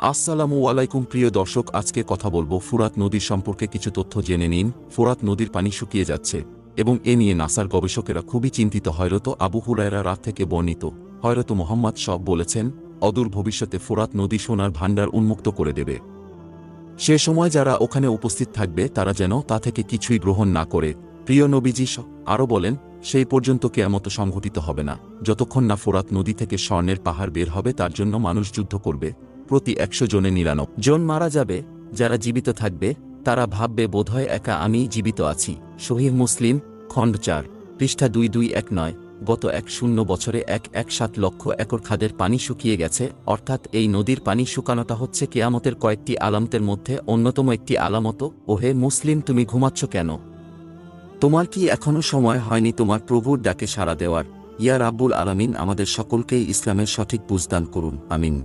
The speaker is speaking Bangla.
আসসালামু আলাইকুম, প্রিয় দর্শক, আজকে কথা বলব ফুরাত নদীর সম্পর্কে কিছু তথ্য জেনে নিন। ফুরাত নদীর পানি শুকিয়ে যাচ্ছে এবং এ নিয়ে নাসার গবেষকেরা খুবই চিন্তিত, হয়রত আবু হুরায়রা রাত থেকে বর্ণিত। হয়রত মোহাম্মদ সব বলেছেন, অদূর ভবিষ্যতে ফোরাত নদী সোনার ভাণ্ডার উন্মুক্ত করে দেবে। সে সময় যারা ওখানে উপস্থিত থাকবে, তারা যেন তা থেকে কিছুই গ্রহণ না করে। প্রিয় নবীজি আরও বলেন, সেই পর্যন্ত কেয়ামত সংঘটিত হবে না। যতক্ষণ না ফোরাত নদী থেকে স্বর্ণের পাহাড় বের হবে, তার জন্য মানুষ যুদ্ধ করবে। প্রতি একশো জনে নিরানব জন মারা যাবে, যারা জীবিত থাকবে, তারা ভাববে বোধহয় একা আমি জীবিত আছি। শহীদ মুসলিম, খণ্ড চার, পৃষ্ঠা দুই দুই এক নয়, গত এক শূন্য বছরে এক এক সাত লক্ষ একর খাদের পানি শুকিয়ে গেছে, অর্থাৎ এই নদীর পানি শুকানোটা হচ্ছে কেয়ামতের কয়েকটি আলামতের মধ্যে অন্যতম একটি আলামত। ওহে মুসলিম, তুমি ঘুমাচ্ছ কেন? তোমার কি এখনও সময় হয়নি তোমার প্রভুর ডাকে সাড়া দেওয়ার? ইয়া রাব্বুল আলামিন, আমাদের সকলকেই ইসলামের সঠিক বুঝদান করুন। আমিন।